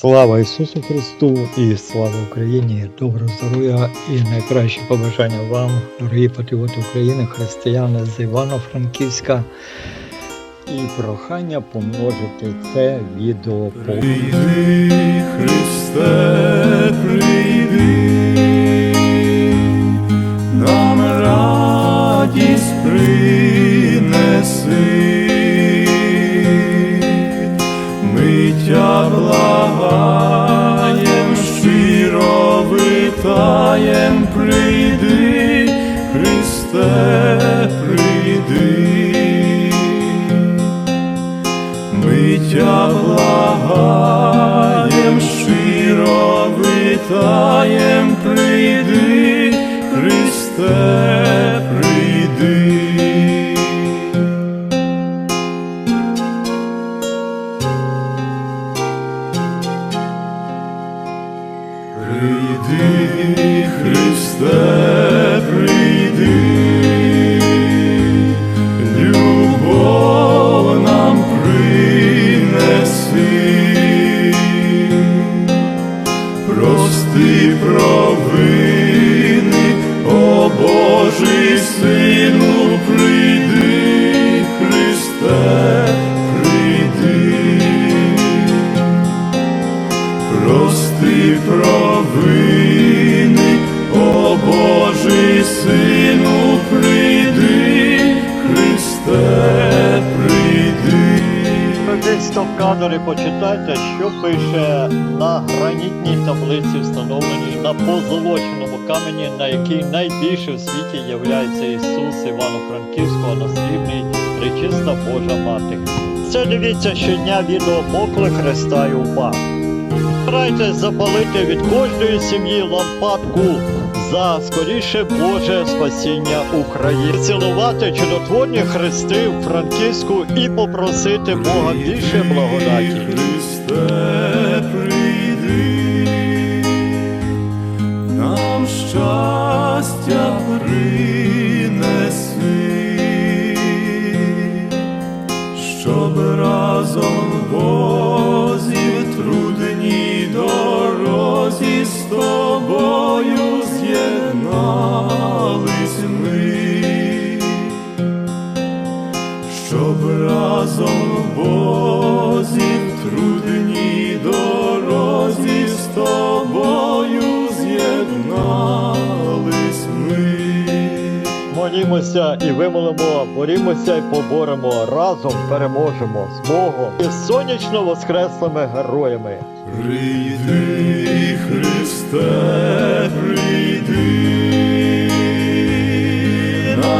Слава Ісусу Христу і слава Україні! Доброго здоров'я і найкращі побажання вам, дорогі патріоти України, християни з Івано-Франківська. І прохання помножити це відео Прийди, Христе, прийди, нам радість принеси, витаєм, прийди, Христе, прийди. Ми тя Провини, о Божий Сину, прийди, Христе, прийди. Десь то в кадрі почитайте, що пише на гранітній таблиці, встановленій на позолоченому камені, на якій найбільше в світі являється Ісус Івано-Франківського наслідний Пречиста Божа Мати. Це дивіться щодня відео Покли Христа і УПА. Старайтесь запалити від кожної сім'ї лампадку за скоріше Боже спасіння України. Цілувати чудотворні хрести в Франківську і попросити Бога більше благодаті. Христе, прийди, нам щастя принеси, щоб разом в з'єднались ми щоб разом в Бозі в трудній дорозі з тобою з'єднались ми. Молімося і вимолимо, борімося і поборемо, разом переможемо з Богом і з сонячно воскреслими героями. Прийди, Христе, прийди,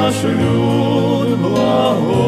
наш люд благослови,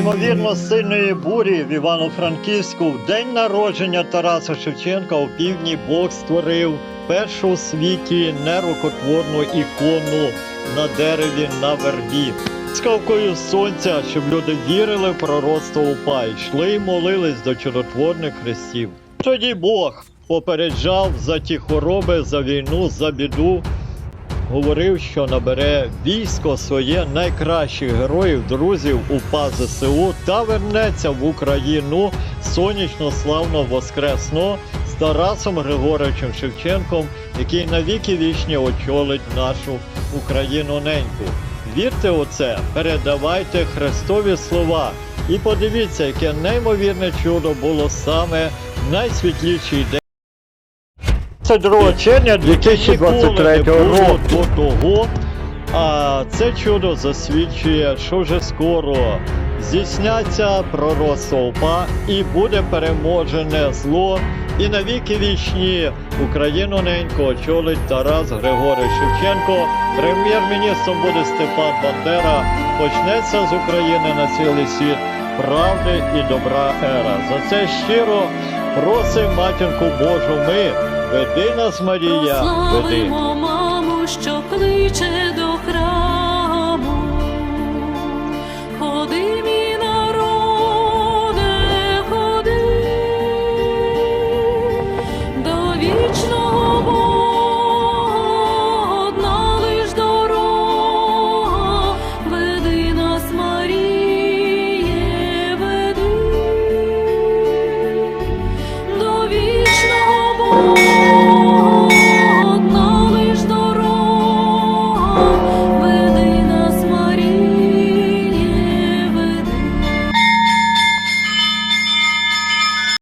неймовірно сильної бурі в Івано-Франківську в день народження Тараса Шевченка у півдні Бог створив першу у світі нерукотворну ікону на дереві на вербі. Скавкою сонця, щоб люди вірили в пророцтво упа, йшли й молились до чудотворних хрестів. Тоді Бог попереджав за ті хвороби, за війну, за біду, говорив, що набере військо своє найкращих героїв, друзів УПА ЗСУ та вернеться в Україну сонячно славно воскресно з Тарасом Григоровичем Шевченком, який навіки вічні очолить нашу Україну неньку. Вірте у це, передавайте Христові слова і подивіться, яке неймовірне чудо було саме в найсвітліший день. 22 червня 2023 року до того, а це чудо засвідчує, що вже скоро здійсняться пророцтва УПА і буде переможене зло, І на віки вічні Україну неньку очолить Тарас Григорій Шевченко. Прем'єр-міністром буде Степан Бандера. Почнеться з України на цілий світ правди і добра ера. За це щиро просимо матінку Божу ми. Веди нас, Марія, веди. Маму, що кличе до храму.